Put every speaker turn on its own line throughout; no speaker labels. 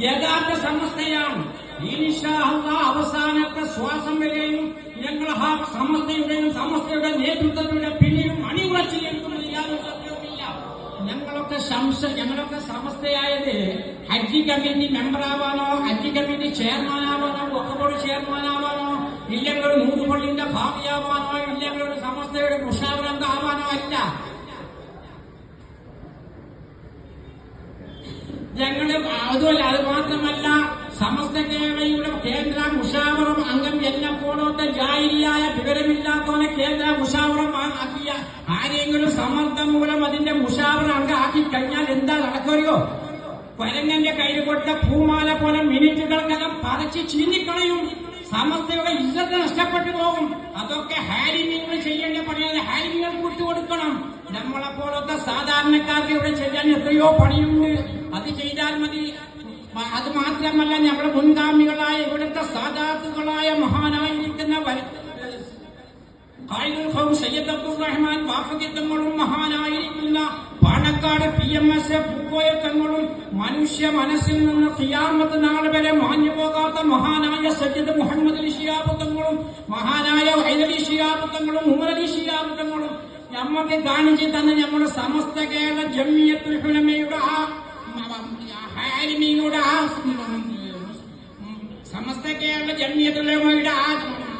യഥാർത്ഥ സമസ്തയാണ്. അവസാനത്തെ ശ്വാസം വരെയും ഞങ്ങൾ ആ സമസ്തയുടെയും സമസ്തയുടെ നേതൃത്വത്തിന്റെ പിന്നിലും അണിവുറച്ചു നിൽക്കുന്നത് ഞങ്ങളൊക്കെ ശംസ ഞങ്ങളൊക്കെ സമസ്തയായത് ഹജ്ജ് കമ്മിറ്റി മെമ്പറാവാനോ ഹജ്ജ് കമ്മിറ്റി ചെയർമാനാവാനോ ഒക്കബോർഡ് ചെയർമാനാവാനോ ഇല്ലെങ്കിൽ ഒരു നൂറുപള്ളിന്റെ ഭാവിയാവാനോ ഇല്ലെങ്കിൽ ഒരു സമസ്തയുടെ മുഷാവറംഗം ആവാനോ അല്ല. ഞങ്ങൾ അതുമല്ല അത് മാത്രമല്ല സമസ്ത കേരളയുടെ കേന്ദ്ര മുഷാവറം അംഗം എന്നെ പോലത്തെ ജാഹിരിയായ വിവരമില്ലാത്തവനെ കേന്ദ്ര മുഷാവറം ആക്കിയ ആരെങ്കിലും സമ്മർദ്ദം മൂലം അതിന്റെ മുഷാവറ അംഗം ആക്കി കഴിഞ്ഞാൽ എന്താ നടക്കുമോ കൊരങ്ങന്റെ കയ്യിൽ കൊടുത്ത പൂമാല പോലെ മിനിറ്റുകൾക്കകം പറിച്ച് ചീന്നിക്കളയും. സമസ്തയുടെ ഇല്ലത്ത് നഷ്ടപ്പെട്ടു പോകും. അതൊക്കെ ഹാരിമിങ്ങൾ ചെയ്യേണ്ട പണിയാണ്. ഹാരിമിങ്ങൾ വിട്ടുകൊടുക്കണം നമ്മളെ പോലത്തെ സാധാരണക്കാർക്ക് ഇവിടെ ചെയ്യാൻ എത്രയോ പണിയുണ്ട്. അത് ചെയ്താൽ മതി. അത് മാത്രമല്ല നമ്മുടെ മുൻഗാമികളായ ഇവിടുത്തെ സാധാത്തുകളായ മഹാനായിരിക്കുന്ന സയ്യദ് അബ്ദുൾ റഹ്മാൻ വാഫഖി തങ്ങളും മഹാനായിരിക്കുന്ന Panakkad P M S Pookoya തങ്ങളും മനുഷ്യ മനസ്സിൽ നിന്ന് തിയാമത്ത് നാൾ വരെ മാഞ്ഞു പോകാത്ത മഹാനായ സയ്യിദ് മുഹമ്മദ് അലി ഷിയാബ് തങ്ങളും മഹാനായ വൈദലി ഷിയാബുദ്ധങ്ങളും ഉമർ അലി ഷിയാബ് തങ്ങളും നമ്മക്ക് കാണിച്ചു തന്ന നമ്മുടെ സമസ്ത കേരള ജമിയത്തുൽ ഹുലമയുടെ ആ ഹാരിമിയുടെ ആ സമസ്ത കേരള ജമ്മിയത്തുലമയുടെ ആ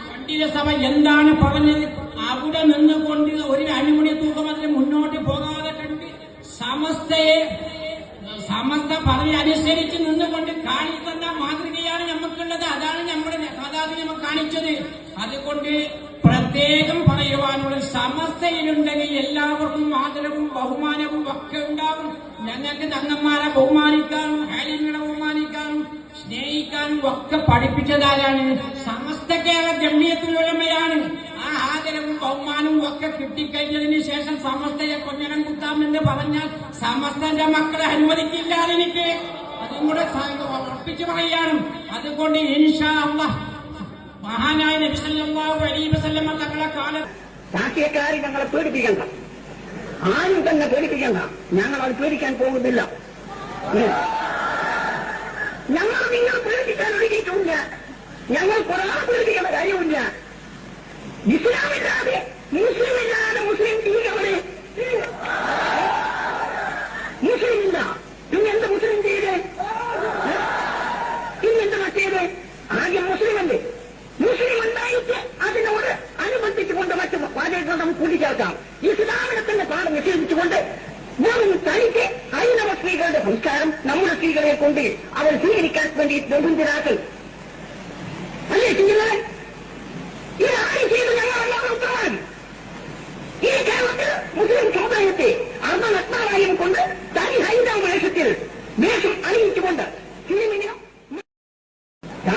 പണ്ഡിത സഭ എന്താണ് പറഞ്ഞത്? അവിടെ നിന്നുകൊണ്ട് ഒരു അണിമണി തൂക്കം അതിന് മുന്നോട്ട് പോകാതെ കണ്ട് സമസ്തയെ സമസ്ത പറഞ്ഞ് അനുസരിച്ച് നിന്നുകൊണ്ട് കാണിക്കുന്ന മാതൃകയാണ് നമുക്കുള്ളത് അതാണ് നമ്മുടെ നമ്മൾ കാണിച്ചത്. അതുകൊണ്ട് പ്രത്യേകം പറയുവാനുള്ള സമസ്തയിലുണ്ടെങ്കിൽ എല്ലാവർക്കും ആദരവും ബഹുമാനവും ഒക്കെ ഉണ്ടാകും. ഞങ്ങൾക്ക് തങ്ങന്മാരെ ബഹുമാനിക്കാനും ഹാലിങ്ങളെ ബഹുമാനിക്കാനും സ്നേഹിക്കാനും ഒക്കെ പഠിപ്പിച്ചതാരാണ്? സമസ്ത കേരള ജമ്മിയത്തിലുള്ളമയാണ് ആ ആദരവും ബഹുമാനവും ഒക്കെ കിട്ടിക്കഴിഞ്ഞതിന് ശേഷം സമസ്തയെ കൊഞ്ഞനം കുത്താമെന്ന് പറഞ്ഞാൽ സമസ്തന്റെ മക്കളെ അനുവദിക്കില്ല എനിക്ക് അതും കൂടെ ഉറപ്പിച്ചു പറയാണ് അതുകൊണ്ട് ഇൻഷാ അല്ലാഹ് മഹാനായ നബി സല്ലല്ലാഹു അലൈഹി വസല്ലമ തങ്ങളെ കാല
രാഷ്ട്രീയക്കാരെ ഞങ്ങളെ പേടിപ്പിക്കണ്ട. ആരും തന്നെ പേടിപ്പിക്കണ്ട. ഞങ്ങൾ അത് പേടിക്കാൻ പോകുന്നില്ല. ഞങ്ങൾ നിങ്ങൾ പേടിപ്പിക്കാൻ ഒരുങ്ങിയിട്ടില്ല ഞങ്ങൾ കൊറോണ പേടിപ്പിക്കുന്ന കാര്യമില്ല ഇസ്ലാമില്ലാതെ മുസ്ലിം ഇല്ലാതെ മുസ്ലിം ലീഗവര് മുസ്ലിം ഇല്ല പിന്നെ എന്ത് മുസ്ലിം ചെയ്ത്? പിന്നെന്ത് മറ്റേത്? ആദ്യം മുസ്ലിം അല്ലേ മറ്റു വാചകങ്ങൾ നമുക്ക് കൂട്ടിച്ചേർക്കാം ഇസ്ലാമിനെ തന്നെ പാഠം നിഷേധിച്ചുകൊണ്ട് വെറും തനിക്ക് ഹൈന്ദവ സ്ത്രീകളുടെ സംസ്കാരം നമ്മുടെ സ്ത്രീകളെ കൊണ്ട് അവർ സ്വീകരിക്കാൻ വേണ്ടി ബഹുജനാക്കൾ